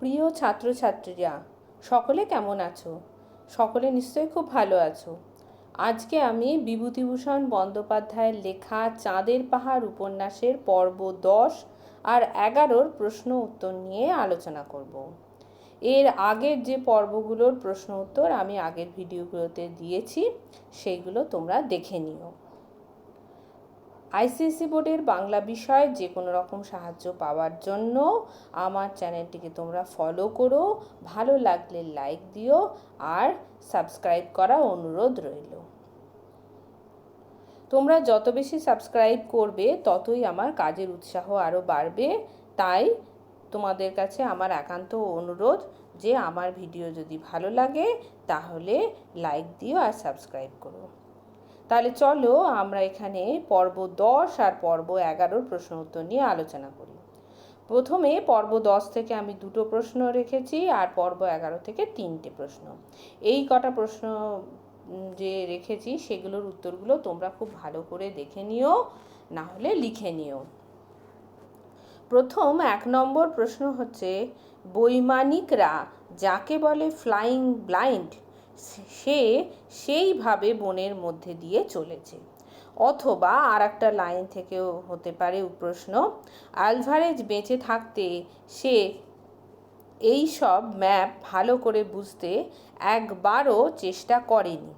প্রিয় ছাত্রছাত্রীরা, সকলে কেমন আছো? সকলে নিশ্চয়ই খুব ভালো আছো। আজকে আমি বিভূতিভূষণ বন্দ্যোপাধ্যায়ের লেখা চাঁদের পাহাড় উপন্যাসের পর্ব দশ আর এগারোর প্রশ্ন উত্তর নিয়ে আলোচনা করব। এর আগের যে পর্বগুলোর প্রশ্ন উত্তর আমি আগের ভিডিওগুলোতে দিয়েছি, সেইগুলো তোমরা দেখে নিও। আইসিএসসি বোর্ডের বাংলা বিষয়ে যে কোনো রকম সাহায্য পাওয়ার জন্য আমার চ্যানেলটিকে তোমরা ফলো করো, ভালো লাগলে লাইক দিও আর সাবস্ক্রাইব করা অনুরোধ রইল। তোমরা যত বেশি সাবস্ক্রাইব করবে, ততই আমার কাজের উৎসাহ আরও বাড়বে। তাই তোমাদের কাছে আমার একান্ত অনুরোধ যে আমার ভিডিও যদি ভালো লাগে, তাহলে লাইক দিও আর সাবস্ক্রাইব করো। তাহলে চলো আমরা এখানে পর্ব দশ আর পর্ব এগারোর প্রশ্ন উত্তর নিয়ে আলোচনা করি। প্রথমে পর্ব দশ থেকে আমি দুটো প্রশ্ন রেখেছি আর পর্ব এগারো থেকে তিনটে প্রশ্ন। এই কটা প্রশ্ন যে রেখেছি সেগুলোর উত্তরগুলো তোমরা খুব ভালো করে দেখে নিও, না হলে লিখে নিও। প্রথম এক নম্বর প্রশ্ন হচ্ছে, বৈমানিকরা যাকে বলে ফ্লাইং ব্লাইন্ড সে সেইভাবে বনের মধ্যে দিয়ে চলেছে। অথবা আর একটা লাইন থেকেও হতে পারে প্রশ্ন, আলভারেজ বেঁচে থাকতে সে এই সব ম্যাপ ভালো করে বুঝতে একবারও চেষ্টা করেনি।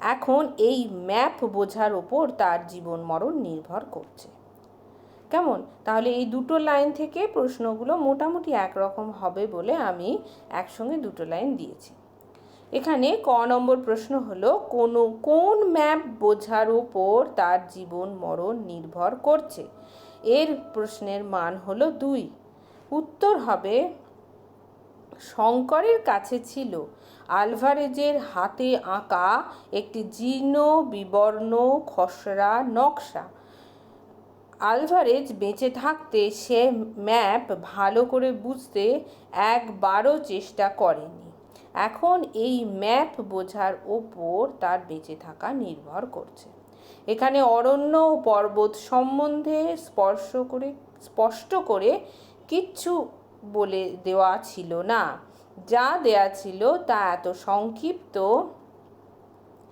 এখন এই ম্যাপ বোঝার ওপর তার জীবন মরণ নির্ভর করছে। কেমন? তাহলে এই দুটো লাইন থেকে প্রশ্নগুলো মোটামুটি একরকম হবে বলে আমি একসঙ্গে দুটো লাইন দিয়েছি। এখানে ক নম্বর প্রশ্ন হলো, কোনো কোন ম্যাপ বোঝার ওপর তার জীবন মরণ নির্ভর করছে? এর প্রশ্নের মান হলো দুই। উত্তর হবে, শঙ্করের কাছে ছিল আলভারেজের হাতে আঁকা একটি জীর্ণ, বিবর্ণ, খসড়া নকশা। আলভারেজ বেঁচে থাকতে সে ম্যাপ ভালো করে বুঝতে একবারও চেষ্টা করেনি। এখন এই ম্যাপ বোঝার ওপর তার বেঁচে থাকা নির্ভর করছে। এখানে অরণ্য ও পর্বত সম্বন্ধে স্পর্শ করে, স্পষ্ট করে কিচ্ছু বলে দেওয়া ছিল না। যা দেয়া ছিল তা এত সংক্ষিপ্ত,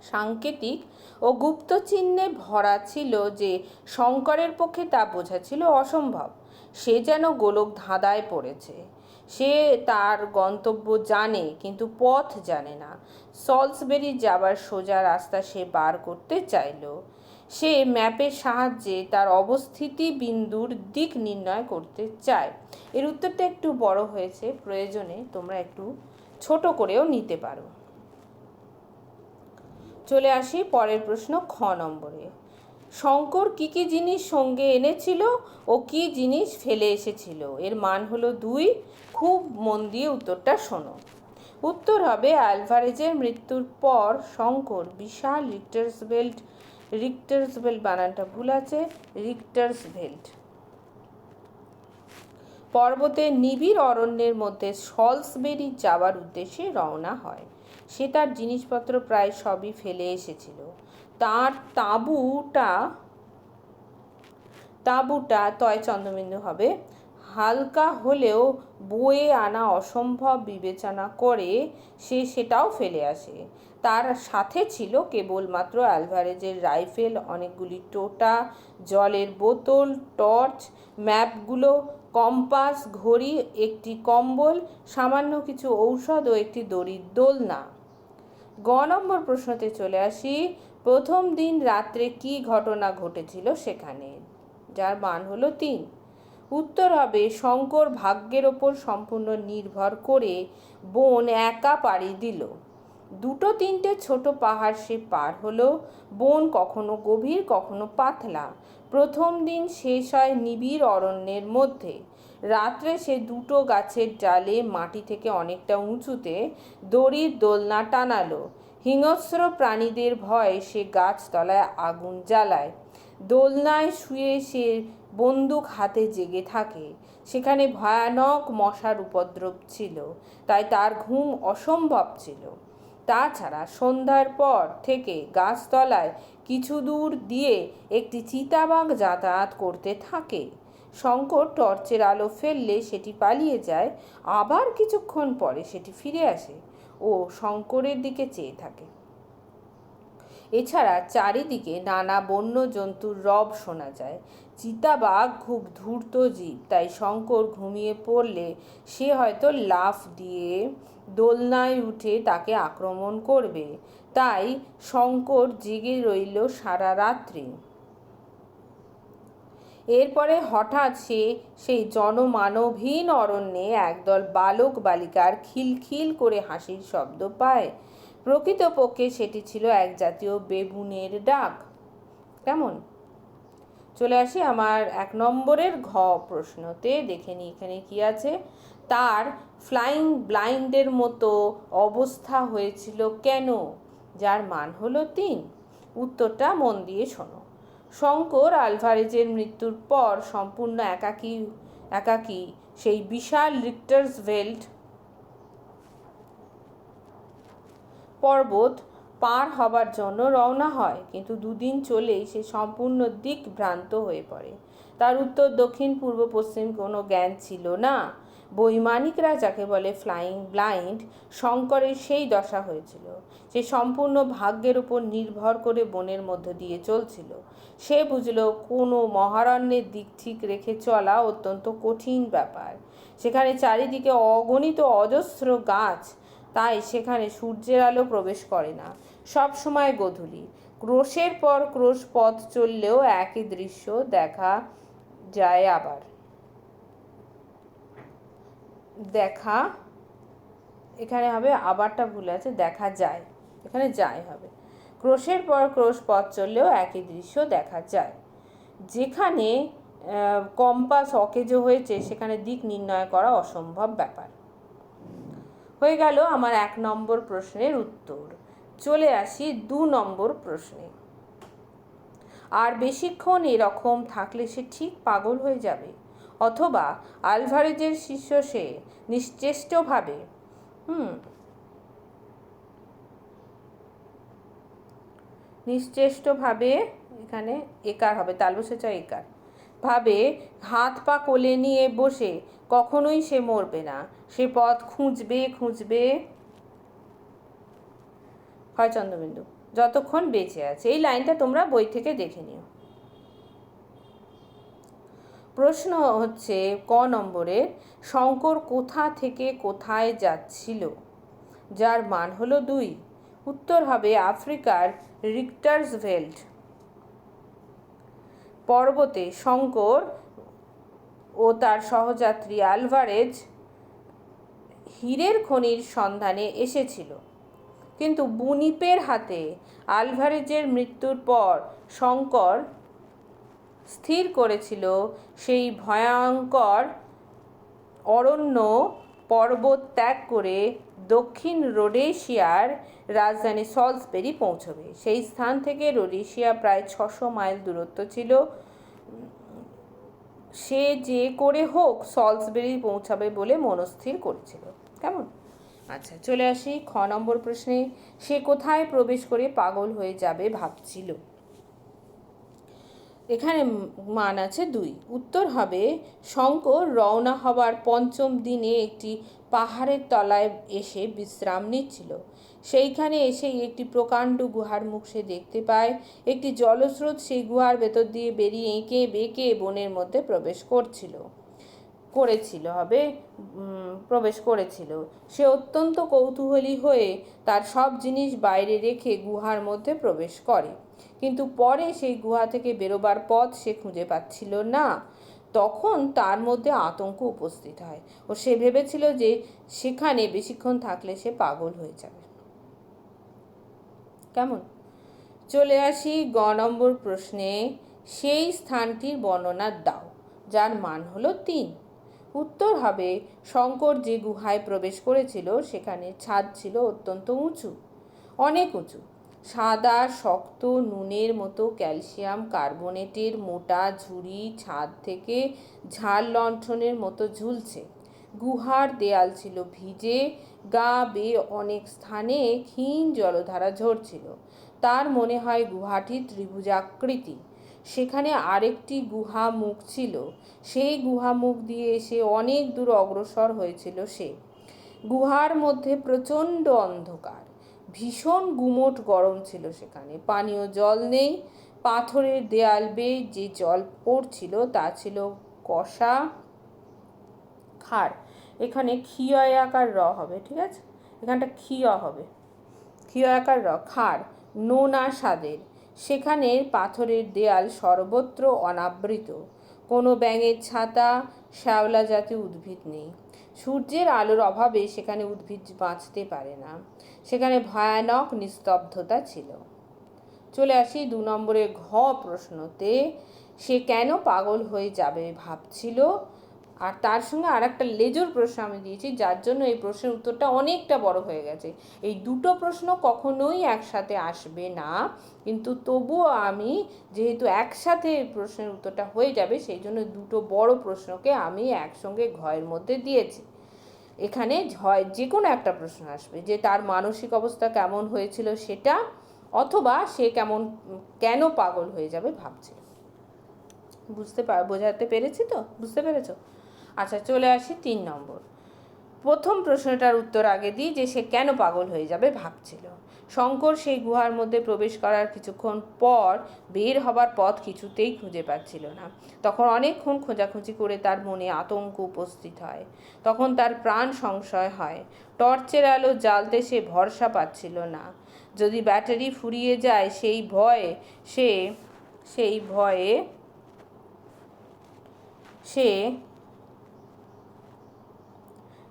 সাংকেতিক ও গুপ্ত চিহ্নে ভরা ছিল যে শঙ্করের পক্ষে তা বোঝা ছিল অসম্ভব। সে যেন গোলক ধাঁধায় পড়েছে। সে তার গন্তব্য জানে, কিন্তু পথ জানে না। সলসবেরি যাবার সোজা রাস্তা সে বার করতে চাইল। সে ম্যাপের সাহায্যে তার অবস্থিতি বিন্দুর দিক নির্ণয় করতে চায়। এর উত্তরটা একটু বড় হয়েছে, প্রয়োজনে তোমরা একটু ছোট করেও নিতে পারো। চলে আসি পরের প্রশ্ন খ নম্বরে। শঙ্কর কি কি জিনিস সঙ্গে এনেছিল ও কি জিনিস ফেলে এসেছিল? এর মান হলো দুই। খুব মন দিয়ে উত্তরটা শোনো। উত্তর হবে অ্যালভারেজের মৃত্যুর পর Shankar Vishal Richter's belt Richter's belt বানানটা ভুল আছে রিক্টার্স বেল্ট পর্বতের নিবিড় অরণ্যের মধ্যে সলসবেরি যাওয়ার উদ্দেশ্যে রওনা হয়। সে তার জিনিসপত্র প্রায় সবই ফেলে এসেছিল। তার তাঁবুটা তাঁবুটা তয় চন্দ্রবিন্দু হবে। হালকা হলেও বয়ে আনা অসম্ভব বিবেচনা করে সে সেটাও ফেলে আসে। তার সাথে ছিল কেবলমাত্র অ্যালভারেজের রাইফেল, অনেকগুলি টোটা, জলের বোতল, টর্চ, ম্যাপগুলো, কম্পাস, ঘড়ি, একটি কম্বল, সামান্য কিছু ঔষধ ও একটি দড়ির দোলনা। গ নম্বর প্রশ্নতে চলে আসি প্রথম দিন রাত্রে কি ঘটনা ঘটেছিল সেখানে? যার মান হলো তিন। উত্তর হবে, শঙ্কর ভাগ্যের ওপর সম্পূর্ণ নির্ভর করে বন একা পাড়ি দিল। দুটো তিনটে ছোট পাহাড় সে পার হলো। বন কখনো গভীর, কখনো পাতলা। প্রথম দিন শেষ হয় নিবিড় অরণ্যের মধ্যে। রাত্রে সে দুটো গাছের ডালে মাটি থেকে অনেকটা উঁচুতে দড়ির দোলনা টানালো। হিংস্র প্রাণীদের ভয়ে সে গাছতলায় আগুন জ্বালায়। দোলনায় শুয়ে সে বন্দুক হাতে জেগে থাকে। সেখানে ভয়ানক মশার উপদ্রব ছিল, তাই তার ঘুম অসম্ভব ছিল। তাছাড়া সন্ধ্যার পর থেকে গাছতলায় কিছু দূর দিয়ে একটি চিতাবাঘ যাতায়াত করতে থাকে। শঙ্কর টর্চের আলো ফেললে সেটি পালিয়ে যায়, আবার কিছুক্ষণ পরে সেটি ফিরে আসে। ও শঙ্করের দিকে চেয়ে থাকে। এছাড়া চারিদিকে নানা বন্য জন্তুর রব শোনা যায়। চিতাবাঘ খুব ধূর্ত জীব, তাই শঙ্কর ঘুমিয়ে পড়লে সে হয়তো লাফ দিয়ে দোলনায় উঠে তাকে আক্রমণ করবে। তাই শঙ্কর জেগে রইল সারা রাত্রি। এরপরে হঠাৎ সে সেই জনমানবহীন অরণ্যে একদল বালক বালিকার খিলখিল করে হাসির শব্দ পায়। প্রকৃতপক্ষে সেটি ছিল এক জাতীয় বেবুনের ডাক। কেমন? চলে আসি আমার এক নম্বরের ঘ প্রশ্নতে, দেখে নিই এখানে কি আছে। তার ফ্লাইং ব্লাইন্ডের মতো অবস্থা হয়েছিল কেন? যার মান হলো তিন। উত্তরটা মন দিয়ে শোনো। শঙ্কর আলভারেজের মৃত্যুর পর সম্পূর্ণ একাকী একাকী সেই বিশাল রিক্টার্স ভেল্ট পর্বত পার হবার জন্য রওনা হয়। কিন্তু দুদিন চলেই সে সম্পূর্ণ দিক ভ্রান্ত হয়ে পড়ে। তার উত্তর, দক্ষিণ, পূর্ব, পশ্চিম কোনো জ্ঞান ছিল না। বৈমানিকরা যাকে বলে ফ্লাইং ব্লাইন্ড শঙ্করের সেই দশা হয়েছিল। সে সম্পূর্ণ ভাগ্যের উপর নির্ভর করে বনের মধ্য দিয়ে চলছিল। সে বুঝল, কোনো মহারণ্যের দিক ঠিক রেখে চলা অত্যন্ত কঠিন ব্যাপার। সেখানে চারিদিকে অগণিত অজস্র গাছ, তাই সেখানে সূর্যের আলো প্রবেশ করে না। সব সময় গধূলি। ক্রোশের পর ক্রোশ পথ চললেও একই দৃশ্য দেখা যায় আবার। দেখা, এখানে হবে আবারটা ভুল আছে, দেখা যায়। এখানে যায় হবে। ক্রোশের পর ক্রোশ পথ চললেও একই দৃশ্য দেখা যায়। যেখানে কম্পাস অকেজো হয়েছে, সেখানে দিক নির্ণয় করা অসম্ভব ব্যাপার। হয়ে গেল আমার এক নম্বর প্রশ্নের উত্তর। চলে আসি দু নম্বর প্রশ্নে। আর বেশিক্ষণ এরকম থাকলে সে ঠিক পাগল হয়ে যাবে, অথবা আলভারেজের শিষ্য সে নিশ্চেষ্টভাবে, হুম নিশ্চেষ্টভাবে এখানে একার হবে তাল বসে চাই একার। ভাবে, হাত পা কোলে নিয়ে বসে কখনোই সে মরবে না। সে পথ খুঁজবে খুঁজবে। হয় চন্দ্রবিন্দু, যতক্ষণ বেঁচে আছে। এই লাইনটা তোমরা বই থেকে দেখে নিও। প্রশ্ন হচ্ছে, ক নম্বরের, শঙ্কর কোথা থেকে কোথায় যাচ্ছিল? যার মান হলো দুই। উত্তর হবে আফ্রিকার রিক্টার্স ভেল্ট পর্বতে শঙ্কর ও তার সহযাত্রী আলভারেজ হীরের খনির সন্ধানে এসেছিল। কিন্তু বুনিপের হাতে আলভারেজের মৃত্যুর পর শঙ্কর স্থির করেছিল সেই ভয়ঙ্কর অরণ্য পর্বত ত্যাগ করে দক্ষিণ রোডেশিয়ার রাজধানী সলসবেরি পৌঁছবে। সেই স্থান থেকে রোডেশিয়া প্রায় ছশো মাইল দূরত্ব ছিল। সে যে করে হোক সলসবেরি পৌঁছাবে বলে মনস্থির করেছিল। কেমন? আচ্ছা চলে আসি খ নম্বর প্রশ্নে। সে কোথায় প্রবেশ করে পাগল হয়ে যাবে ভাবছিল। এখানে মান আছে দুই। উত্তর হবে শঙ্কর রওনা হবার পঞ্চম দিনে একটি পাহাড়ের তলায় এসে বিশ্রাম নিচ্ছিল। সেইখানে এসেই একটি প্রকাণ্ড গুহার মুখ সে দেখতে পায়। একটি জলস্রোত সেই গুহার ভেতর দিয়ে বেরিয়ে এঁকে বেঁকে বনের মধ্যে প্রবেশ করছিল। করেছিল, হবে প্রবেশ করেছিল। সে অত্যন্ত কৌতূহলী হয়ে তার সব জিনিস বাইরে রেখে গুহার মধ্যে প্রবেশ করে। কিন্তু পরে সেই গুহা থেকে বেরোবার পথ সে খুঁজে পাচ্ছিল না। তখন তার মধ্যে আতঙ্ক উপস্থিত হয় ও সে ভেবেছিল যে সেখানে বেশিক্ষণ থাকলে সে পাগল হয়ে যাবে। কেমন? চলে আসি গ নম্বর প্রশ্নে। সেই স্থানটির বর্ণনা দাও, যার মান হলো তিন। উত্তর হবে, শঙ্কর যে গুহায় প্রবেশ করেছিল, সেখানে ছাদ ছিল অত্যন্ত উঁচু, অনেক উঁচু। সাদা, শক্ত, নুনের মতো ক্যালসিয়াম, কার্বনেটের মোটা ঝুড়ি ছাদ থেকে ঝাড় লণ্ঠনের মতো ঝুলছে। গুহার দেয়াল ছিল ভিজে, গা বেয়ে অনেক স্থানে ক্ষীণ জলধারা ঝরছিল। তার মনে হয় গুহাটি ত্রিভুজাকৃতি। সেখানে আরেকটি গুহা মুখ ছিল। সেই গুহা মুখ দিয়ে এসে অনেক দূর অগ্রসর হয়েছিল সে। গুহার মধ্যে প্রচণ্ড অন্ধকার। ভীষণ গুমোট গরম ছিল সেখানে। পানীয় জল নেই। পাথরের দেয়াল বেয়ে যে জল পড়ছিল তা ছিল কষা খার এখানে খিয় আকার র হবে, ঠিক আছে? এখানটা খিয় হবে। খিয় আকার র খার নোনা স্বাদের। সেখানে পাথরের দেয়াল সর্বত্র অনাবৃত। কোনো ব্যাঙের ছাতা, শ্যাওলা জাতীয় উদ্ভিদ নেই। সূর্যের আলোর অভাবে সেখানে উদ্ভিদ বাঁচতে পারে না। সেখানে ভয়ানক নিস্তব্ধতা ছিল। চলে আসি দু নম্বরের ঘ প্রশ্নতে। সে কেন পাগল হয়ে যাবে ভাবছিল? আর তার সঙ্গে আর একটা লেজুর প্রশ্ন আমি দিয়েছি, যার জন্য এই প্রশ্নের উত্তরটা অনেকটা বড় হয়ে গেছে। এই দুটো প্রশ্ন কখনোই একসাথে আসবে না, কিন্তু তবুও আমি যেহেতু একসাথে প্রশ্নের উত্তরটা হয়ে যাবে, সেই জন্য দুটো বড় প্রশ্নকে আমি একসঙ্গে ঘয়ের মধ্যে দিয়েছি। এখানে হয় যে কোনো একটা প্রশ্ন আসবে, যে তার মানসিক অবস্থা কেমন হয়েছিল সেটা, অথবা সে কেমন, কেন পাগল হয়ে যাবে ভাবছে। বুঝতে পার বোঝাতে পেরেছি তো? বুঝতে পেরেছ? আচ্ছা চলে আসি তিন নম্বর। প্রথম প্রশ্নটার উত্তর আগে দিই যে সে কেন পাগল হয়ে যাবে ভাবছিল। শঙ্কর সেই গুহার মধ্যে প্রবেশ করার কিছুক্ষণ পর বের হবার পথ কিছুতেই খুঁজে পাচ্ছিল না। তখন অনেকক্ষণ খোঁজাখুঁজি করে তার মনে আতঙ্ক উপস্থিত হয়। তখন তার প্রাণ সংশয় হয়। টর্চের আলো জ্বালতে সে ভরসা পাচ্ছিল না। যদি ব্যাটারি ফুরিয়ে যায়, সেই ভয়ে সে, সেই ভয়ে সে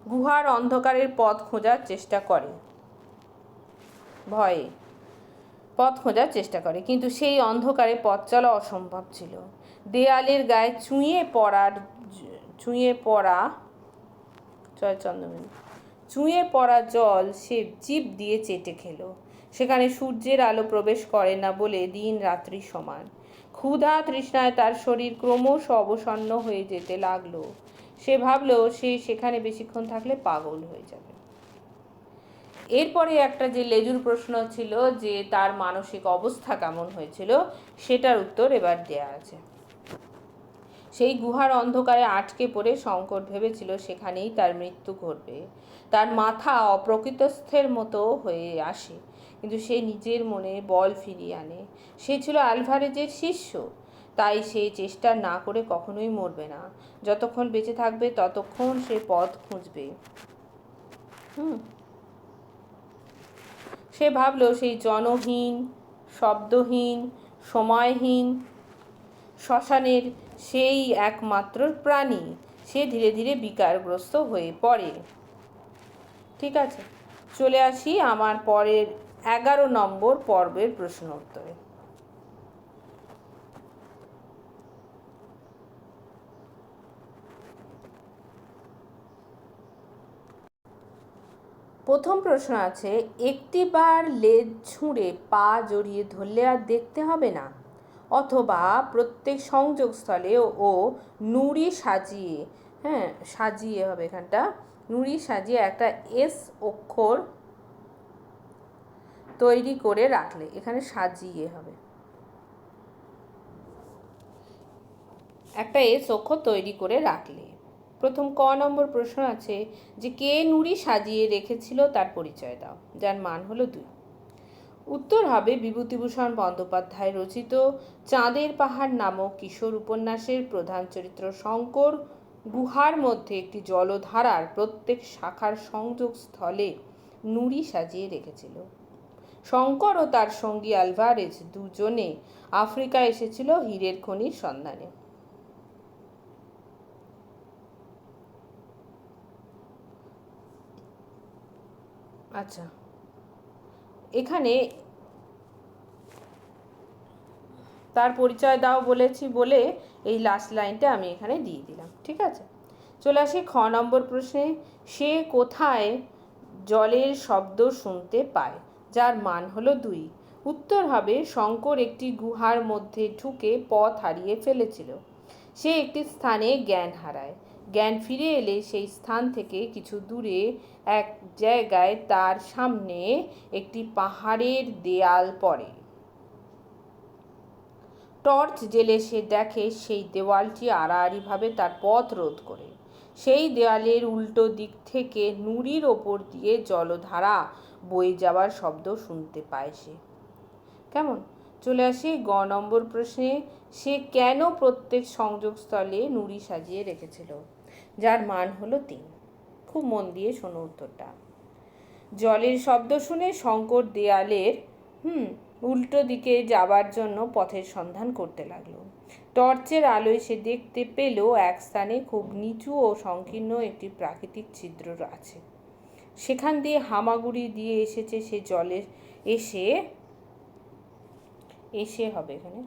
গুহার অন্ধকারের পথ খোঁজার চেষ্টা করে। ভয়ে পথ খোঁজার চেষ্টা করে। কিন্তু সেই অন্ধকারে পথ চলা অসম্ভব ছিল। দেয়ালের গায়ে চুঁয়ে পড়ার চুঁয়ে পড়া জয় চন্দ্রমিন চুঁয়ে পড়া জল সে জিপ দিয়ে চেটে খেলো। সেখানে সূর্যের আলো প্রবেশ করে না বলে দিন রাত্রি সমান। ক্ষুধা তৃষ্ণায় তার শরীর ক্রমশ অবসন্ন হয়ে যেতে লাগল। সে ভাবলো সে সেখানে বেশিক্ষণ থাকলে পাগল হয়ে যাবে। এরপরে একটা যে লেজুর প্রশ্ন ছিল যে তার মানসিক অবস্থা কেমন হয়েছিল, সেটার উত্তর এবার দেয়া আছে। সেই গুহার অন্ধকারে আটকে পড়ে শঙ্কর ভেবেছিল সেখানেই তার মৃত্যু ঘটবে। তার মাথা অপ্রকৃতস্থের মতো হয়ে আসে, কিন্তু সে নিজের মনে বল ফিরিয়ে আনে। সে ছিল আলভারেজের শিষ্য। তাই সে চেষ্টা না করে কখনোই মরবে না। যতক্ষণ বেঁচে থাকবে, ততক্ষণ সে পথ খুঁজবে। হুম। সে ভাবলো, সেই জনহীন, শব্দহীন, সময়হীন, শ্মশানের সেই একমাত্র প্রাণী, সে ধীরে ধীরে বিকারগ্রস্ত হয়ে পড়ে। ঠিক আছে, চলে আসি আমার পরের এগারো নম্বর পর্বের প্রশ্ন উত্তরে প্রথম প্রশ্ন আছে একটি বার লেজ ছুঁড়ে পা জড়িয়ে ধরলে আর দেখতে হবে না, অথবা প্রত্যেক সংযোগস্থলে ও নুড়ি সাজিয়ে হ্যাঁ সাজিয়ে হবে এখানটা, নুড়ি সাজিয়ে একটা এস অক্ষর তৈরি করে রাখলে, এখানে সাজিয়ে হবে। একটা এস অক্ষর তৈরি করে রাখলে প্রথম ক নম্বর প্রশ্ন আছে যে কে নুড়ি সাজিয়ে রেখেছিল তার পরিচয় দাও, যার মান হলো দুই। উত্তর হবে বিভূতিভূষণ বন্দ্যোপাধ্যায় রচিত চাঁদের পাহাড় নামক কিশোর উপন্যাসের প্রধান চরিত্র শঙ্কর গুহার মধ্যে একটি জলধারার প্রত্যেক শাখার সংযোগ স্থলে নুড়ি সাজিয়ে রেখেছিল। শঙ্কর ও তার সঙ্গী আলভারেজ দুজনে আফ্রিকা এসেছিল হীরের খনির সন্ধানে। আচ্ছা। এখানে তার পরিচয় দাও বলেছি বলে এই লাস্ট লাইনটা আমি এখানে দিয়ে দিলাম, ঠিক আছে? চলে আসি খ নম্বর প্রশ্নে। সে কোথায় জলের শব্দ শুনতে পায়, যার মান হলো দুই? উত্তর হবে, শঙ্কর একটি গুহার মধ্যে ঢুকে পথ হারিয়ে ফেলেছিল। সে একটি স্থানে জ্ঞান হারায়। জ্ঞান ফিরে এলে সেই স্থান থেকে কিছু দূরে এক জায়গায় তার সামনে একটি পাহাড়ের দেয়াল পড়ে। টর্চ জেলে সে দেখে সেই দেওয়ালটি আড়াআড়িভাবে তার পথ রোধ করে। সেই দেওয়ালের উল্টো দিক থেকে নুড়ির ওপর দিয়ে জলধারা বয়ে যাওয়ার শব্দ শুনতে পায় সে। কেমন? চলে আসি গ নম্বর প্রশ্নে, সে কেন প্রত্যেক সংযোগস্থলে নুড়ি সাজিয়ে রেখেছিল? যার মান হলো তিন। খুব মন দিয়ে শোনো উত্তরটা। জলের শব্দ শুনে শঙ্কর দেয়ালের, হুম, উল্টো দিকে যাবার জন্য পথের সন্ধান করতে লাগল। টর্চের আলোয় সে দেখতে পেল এক স্থানে খুব নিচু ও সংকীর্ণ একটি প্রাকৃতিক ছিদ্র আছে। সেখান দিয়ে হামাগুড়ি দিয়ে এসেছে সে জলের, এসে এসে হবে এখানে।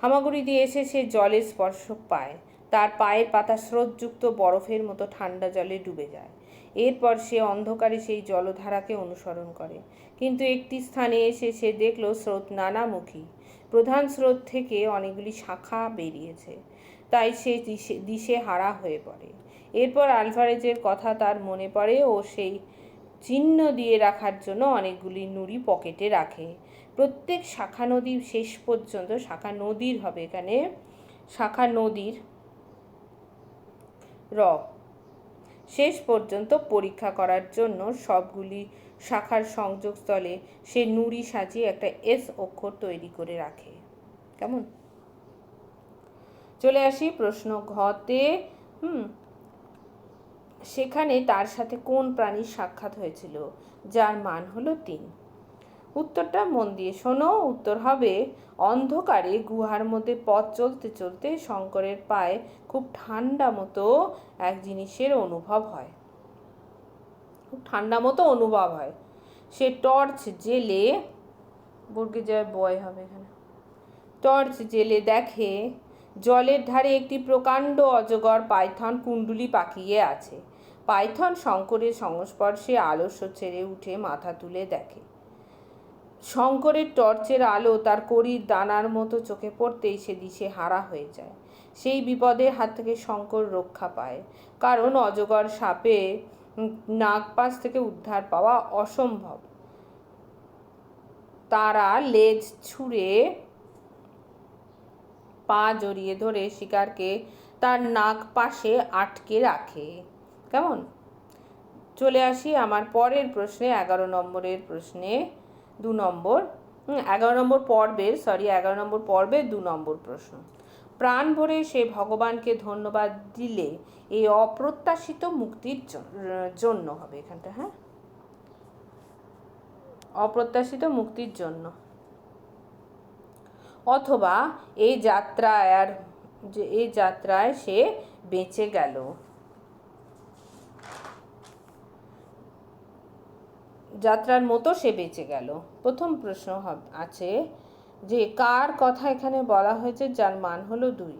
হামাগুড়ি দিয়ে এসে সে জলের স্পর্শ পায়। তার পায়ের পাতা স্রোতযুক্ত বরফের মতো ঠান্ডা জলে ডুবে যায়। এরপর সে অন্ধকারে সেই জলধারাকে অনুসরণ করে। কিন্তু একটি স্থানে এসে সে দেখল স্রোত নানামুখী। প্রধান স্রোত থেকে অনেকগুলি শাখা বেরিয়েছে। তাই সে দিশে দিশে হারা হয়ে পড়ে। এরপর আলভারেজের কথা তার মনে পড়ে ও সেই চিহ্ন দিয়ে রাখার জন্য অনেকগুলি নুড়ি পকেটে রাখে। প্রত্যেক শাখা নদী শেষ পর্যন্ত শাখা নদীর হবে এখানে। শাখা নদীর র। শেষ পর্যন্ত পরীক্ষা করার জন্য সবগুলি শাখার সংযোগস্থলে সে নুড়ি সাজিয়ে একটা এস অক্ষর তৈরি করে রাখে। কেমন? চলে আসি প্রশ্ন ঘতে। হুম, সেখানে তার সাথে কোন প্রাণীর সাক্ষাৎ হয়েছিল? যার মান হলো তিন। উত্তরটা মন দিয়ে শোনো, উত্তর হবে, অন্ধকারে গুহার মধ্যে পথ চলতে চলতে শঙ্করের পায়ে খুব ঠান্ডা মতো এক জিনিসের অনুভব হয়। খুব ঠান্ডা মতো অনুভব হয়। সে টর্চ জেলে বর্গে যায় বয় হবে এখানে। টর্চ জেলে দেখে জলের ধারে একটি প্রকাণ্ড অজগর পাইথন কুণ্ডুলি পাকিয়ে আছে। পাইথন শঙ্করের সংস্পর্শে আলস্য ছেড়ে উঠে মাথা তুলে দেখে। শঙ্করের টর্চের আলো তার কড়ির দানার মতো চোখে পড়তেই সে দিশে হারা হয়ে যায়। সেই বিপদের হাত থেকে শঙ্কর রক্ষা পায়। কারণ অজগর সাপে নাগপাশ থেকে উদ্ধার পাওয়া অসম্ভব। তারা লেজ ছুঁড়ে পা জড়িয়ে ধরে শিকারকে তার নাক পাশে আটকে রাখে। কেমন? চলে আসি আমার পরের প্রশ্নে, এগারো নম্বরের প্রশ্নে। দু নম্বর। এগারো নম্বর পর্বের সরি এগারো নম্বর পর্বের দু নম্বর প্রশ্ন। প্রাণ ভরে সে ভগবানকে ধন্যবাদ দিলে এই অপ্রত্যাশিত মুক্তির জন্য হবে এখানটা হ্যাঁ? অপ্রত্যাশিত মুক্তির জন্য। অথবা এই যাত্রায় আর যে, এই যাত্রায় সে বেঁচে গেল। যাত্রার মতো সে বেঁচে গেল। প্রথম প্রশ্ন আছে যে কার কথা এখানে বলা হয়েছে যার মান হলো দুই?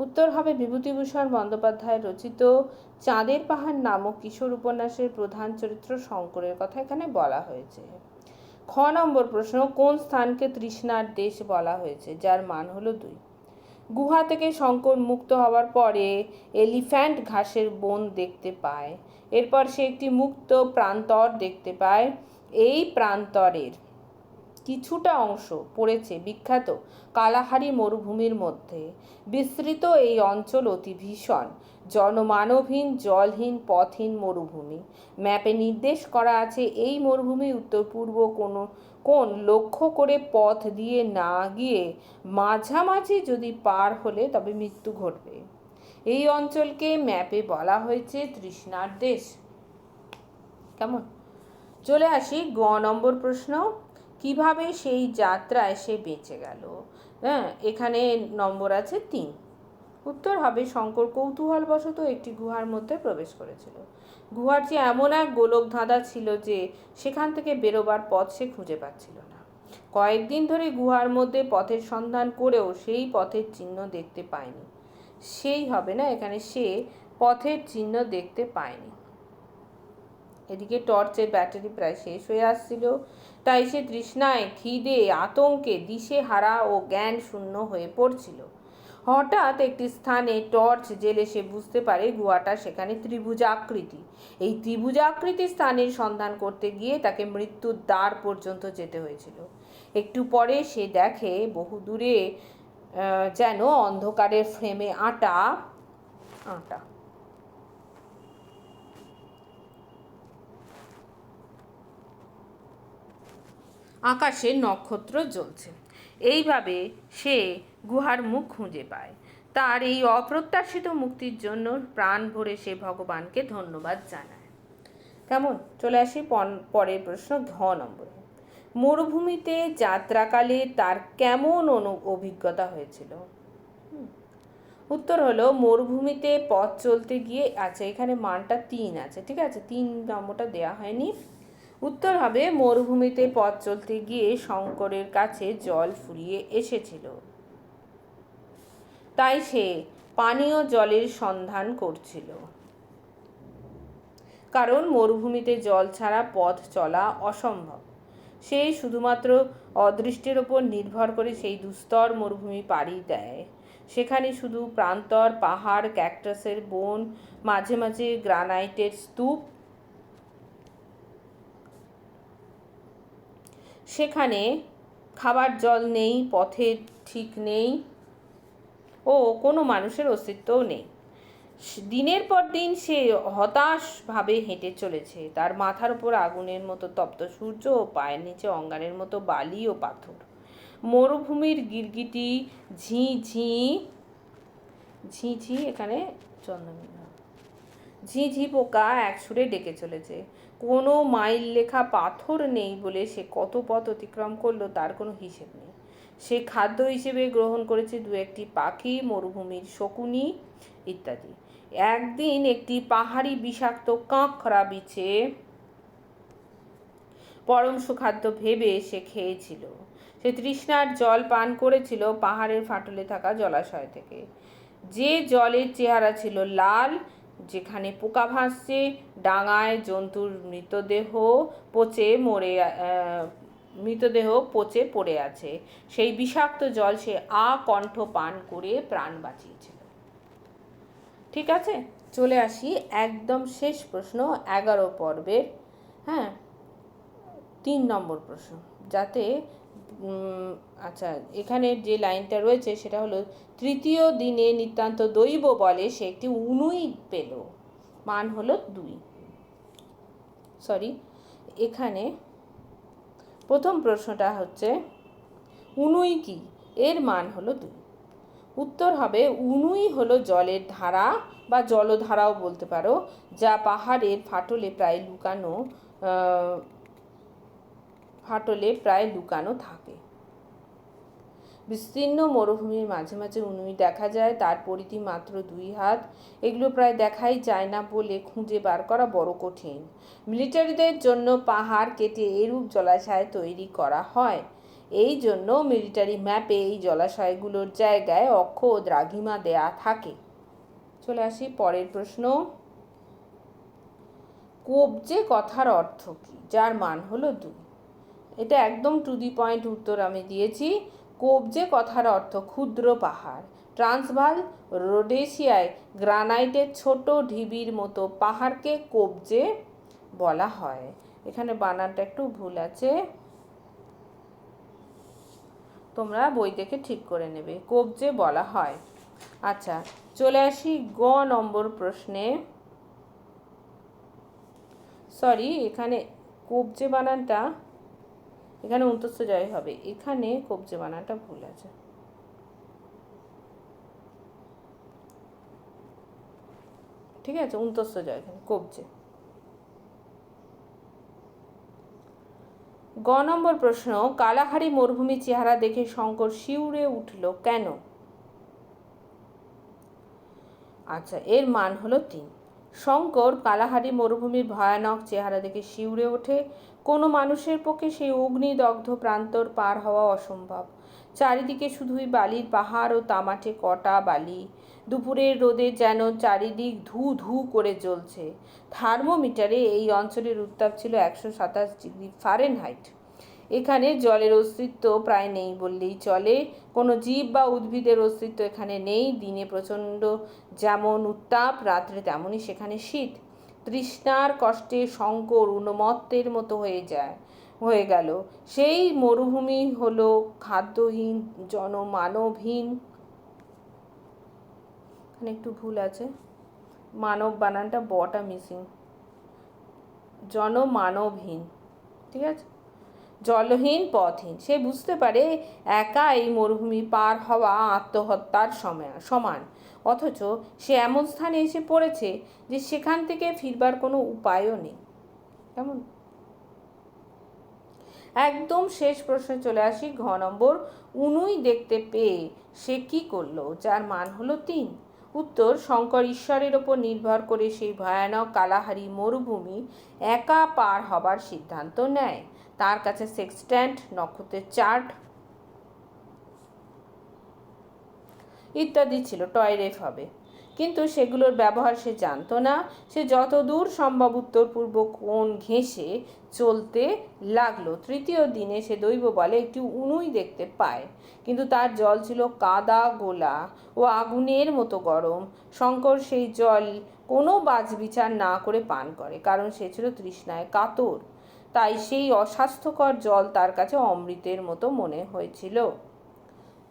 উত্তর হবে বিভূতিভূষণ বন্দ্যোপাধ্যায় রচিত চাঁদের পাহাড় নামক কিশোর উপন্যাসের প্রধান চরিত্র শঙ্করের কথা এখানে বলা হয়েছে। খ নম্বর প্রশ্ন, কোন স্থানকে তৃষ্ণার দেশ বলা হয়েছে যার মান হলো দুই? গুহা থেকে শঙ্কর মুক্ত হওয়ার পরে এলিফ্যান্ট ঘাসের বন দেখতে পায়। এরপর সে একটি মুক্ত প্রান্তর দেখতে পায়। এই প্রান্তরের কিছুটা অংশ পড়েছে বিখ্যাত কালাহারি মরুভূমির মধ্যে। বিস্তৃত এই অঞ্চল অতি ভীষণ, জনমানবহীন, জলহীন, পথহীন মরুভূমি। ম্যাপে নির্দেশ করা আছে, এই মরুভূমি উত্তর পূর্ব কোনো কোন লক্ষ্য করে পথ দিয়ে না গিয়ে মাঝামাঝি যদি পার হলে তবে মৃত্যু ঘটবে। এই অঞ্চলকে ম্যাপে বলা হয়েছে তৃষ্ণার দেশ। কেমন? চলে আসি গ নম্বর প্রশ্ন। কীভাবে সেই যাত্রায় সে বেঁচে গেল? হ্যাঁ এখানে নম্বর আছে তিন। উত্তর হবে শঙ্কর কৌতূহলবশত একটি গুহার মধ্যে প্রবেশ করেছিল। গুহাটি এমন এক গোলক ধাঁধা ছিল যে সেখান থেকে বেরোবার পথ সে খুঁজে পাচ্ছিল না। কয়েকদিন ধরে গুহার মধ্যে পথের সন্ধান করেও সেই পথের চিহ্ন দেখতে পায়নি। সেই হবে না, এখানে সে পথের চিহ্ন দেখতে পায়নি। এদিকে টর্চের ব্যাটারি প্রায় শেষ হয়ে আসছিল, তাই সে তৃষ্ণায়, খিদে, আতঙ্কে দিশে হারা ও জ্ঞান শূন্য হয়ে পড়ছিল। হঠাৎ একটি স্থানে টর্চ জেলে সে বুঝতে পারে গুহাটা সেখানে ত্রিভুজাকৃতি এই ত্রিভুজাকৃতি স্থানের সন্ধান করতে গিয়ে তাকে মৃত্যুর দ্বার পর্যন্ত যেতে হয়েছিল। একটু পরে সে দেখে বহু দূরে যেন অন্ধকারের ফ্রেমে আটা আটা। আকাশে নক্ষত্র জ্বলছে। এইভাবে সে গুহার মুখ খুঁজে পায়। তার এই অপ্রত্যাশিত মুক্তির জন্য প্রাণ ভরে সে ভগবানকে ধন্যবাদ জানায়। কেমন? চলে আসি পরের প্রশ্ন ঘ নম্বরে। মরুভূমিতে যাত্রাকালে তার কেমন অনু অভিজ্ঞতা হয়েছিল? উত্তর হলো, মরুভূমিতে পথ চলতে গিয়ে আচ্ছা এখানে মানটা তিন আছে, ঠিক আছে? তিন নম্বরটা দেয়া হয়নি। উত্তর হবে, মরুভূমিতে পথ চলতে গিয়ে শঙ্করের কাছে জল ফুরিয়ে এসেছিল। তাই সে পানীয় জলের সন্ধান করছিল। কারণ মরুভূমিতে জল ছাড়া পথ চলা অসম্ভব। সে শুধুমাত্র অদৃষ্টের ওপর নির্ভর করে সেই দুস্তর মরুভূমি পাড়ি দেয়। সেখানে শুধু প্রান্তর, পাহাড়, ক্যাকটাসের বন, মাঝে মাঝে গ্রানাইটের স্তূপ সেখানে খাবার জল নেই পথের ঠিক নেই ও কোনো মানুষের অস্তিত্বও নেই। দিনের পর দিন সে হতাশভাবে হেঁটে চলেছে। তার মাথার উপর আগুনের মতো তপ্ত সূর্য ও পায়ের নিচে অঙ্গারের মতো বালি ও পাথর। মরুভূমির গিরগিটি ঝি ঝি ঝি ঝি এখানে চন্দ্রমিনা ঝি ঝি পোকা এক সুরে ডেকে চলেছে। কোনো মাইল লেখা পাথর নেই বলে সে কত পথ অতিক্রম করল তার কোনো হিসেব নেই। সে খাদ্য হিসেবে গ্রহণ করেছে দু একটি পাখি, মরুভূমির শকুনি ইত্যাদি। একদিন একটি পাহাড়ি বিষাক্ত কাঁকড়া বিছে। পরম সুখাদ্য ভেবে সে খেয়েছিল। সে তৃষ্ণার জল পান করেছিল পাহাড়ের ফাটলে থাকা জলাশয় থেকে। যে জলের চেহারা ছিল লাল যেখানে পোকা ভাসছে, ডাঙায় জন্তুর মৃতদেহ পচে মরে মৃতদেহ পচে পড়ে আছে। সেই বিষাক্ত জল সে আকণ্ঠ পান করে প্রাণ বাঁচিয়েছিল। ঠিক আছে? চলে আসি একদম শেষ প্রশ্ন, এগারো পর্বের হ্যাঁ তিন নম্বর প্রশ্ন। যাতে আচ্ছা এখানে যে লাইনটা রয়েছে সেটা হলো, তৃতীয় দিনে নিতান্ত দৈব বলে সে একটি উনুই পেল। মান হলো দুই। সরি এখানে প্রথম প্রশ্নটা হচ্ছে, উনুই কি? এর মান হলো দুই। উত্তর হবে, উনুই হলো জলের ধারা বা জলধারাও বলতে পারো, যা পাহাড়ের ফাটলে প্রায় লুকানো ফাটলে প্রায় লুকানো থাকে। বিস্তীর্ণ মরুভূমির মাঝে মাঝে উনুই দেখা যায়, তার পরিধি মাত্র দুই হাত। এগুলো প্রায় দেখাই যায় না বলে খুঁজে বার করা বড় কঠিন। মিলিটারিদের জন্য পাহাড় কেটে এরূপ জলাশয় তৈরি করা হয়। এই জন্য মিলিটারি ম্যাপে এই জলাশয়গুলোর জায়গায় অক্ষ ও দ্রাঘিমা দেয়া থাকে। চলে আসি পরের প্রশ্ন। কবজে কথার অর্থ কী? যার মান হলো দুই। এটা একদম টু দি পয়েন্ট উত্তর আমি দিয়েছি। কবজে কথার অর্থ ক্ষুদ্র পাহাড়, ট্রান্সভাল রোডেশিয়ায় গ্রানাইটের ছোট ঢিবির মতো পাহাড়কে কবজে বলা হয়। এখানে বানানটা একটু ভুল আছে। তোমরা বই দেখে ঠিক করে নেবে কবজে বলা হয়। আচ্ছা চলে আসি গ নম্বর প্রশ্নে। সরি এখানে কবজে বানানটা এখানে উন্তস্ত জয় হবে। এখানে কবজে বানাটা ভুল আছে। ঠিক আছে? উন্তস্ত জয় এখানে, কবজে। গ নম্বর প্রশ্ন, কালাহারি মরুভূমি চেহারা দেখে শঙ্কর শিউরে উঠল কেন? আচ্ছা এর মান হলো তিন। শঙ্কর কালাহারি মরুভূমির ভয়ানক চেহারা দেখে শিউরে ওঠে কোনো মানুষের পক্ষে সেই অগ্নিদগ্ধ প্রান্তর পার হওয়া অসম্ভব। চারিদিকে শুধুই বালির পাহাড় ও তামাটে কটা বালি। দুপুরের রোদে যেন চারিদিক ধু ধু করে জ্বলছে। থার্মোমিটারে এই অঞ্চলের উত্তাপ ছিল একশো সাতাশ ডিগ্রি ফারেনহাইট। এখানে জলের অস্তিত্ব প্রায় নেই বললেই চলে। কোনো জীব বা উদ্ভিদের অস্তিত্ব এখানে নেই। দিনে প্রচণ্ড যেমন উত্তাপ, রাত্রে তেমনই সেখানে শীত। তৃষ্ণার কষ্টে শঙ্কর উন্মত্তের মতো হয়ে যায়, হয়ে গেল। সেই মরুভূমি হলো খাদ্যহীন, জনমানবহীন। এখানে একটু ভুল আছে। মানব বানানটা বটা মিসিং। জনমানবহীন, ঠিক আছে? জলহীন, পথহীন। সে বুঝতে পারে একা এই মরুভূমি পার হওয়া আত্মহত্যার সময়, সমান। অথচ সে এমন স্থানে এসে পড়েছে যে সেখান থেকে ফিরবার কোনো উপায়ও নেই। কেমন? একদম শেষ প্রশ্নে চলে আসি ঘ নম্বর। উনুই দেখতে পেয়ে সে কি করল? যার মান হলো তিন। উত্তর, শঙ্কর ঈশ্বরের ওপর নির্ভর করে সেই ভয়ানক কালাহারি মরুভূমি একা পার হবার সিদ্ধান্ত নেয়। তার কাছে সেক্সট্যান্ট নক্ষত্রের চার্ট ইত্যাদি ছিল টয়রেফ হবে। কিন্তু সেগুলোর ব্যবহার সে জানতো না। সে যত দূর সম্ভব উত্তর পূর্ব কোণ ঘেঁষে চলতে লাগল। তৃতীয় দিনে সে দৈব বলে একটি উনুই দেখতে পায়। কিন্তু তার জল ছিল কাদা গোলা ও আগুনের মতো গরম। শঙ্কর সেই জল কোনো বাজবিচার না করে পান করে, কারণ সে ছিল তৃষ্ণায় কাতর। তাই সেই অস্বাস্থ্যকর জল তার কাছে অমৃতের মতো মনে হয়েছিল।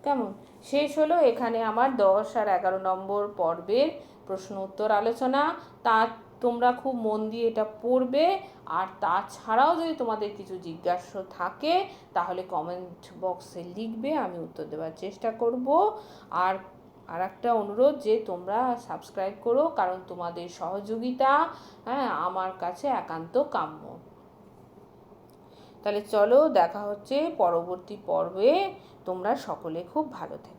কেমন? শেষ হলো এখানে আমার দশ আর এগারো নম্বর পর্বের প্রশ্ন উত্তর আলোচনা। তা তোমরা খুব মন দিয়ে এটা পড়বে। আর তাছাড়াও যদি তোমাদের কিছু জিজ্ঞাসা থাকে, তাহলে কমেন্ট বক্সে লিখবে, আমি উত্তর দেওয়ার চেষ্টা করব। আর আর একটা অনুরোধ যে তোমরা সাবস্ক্রাইব করো, কারণ তোমাদের সহযোগিতা হ্যাঁ আমার কাছে একান্ত কাম্য। তাহলে চলো, দেখা হচ্ছে পরবর্তী পর্বে। তোমরা সকলে খুব ভালো থেকো।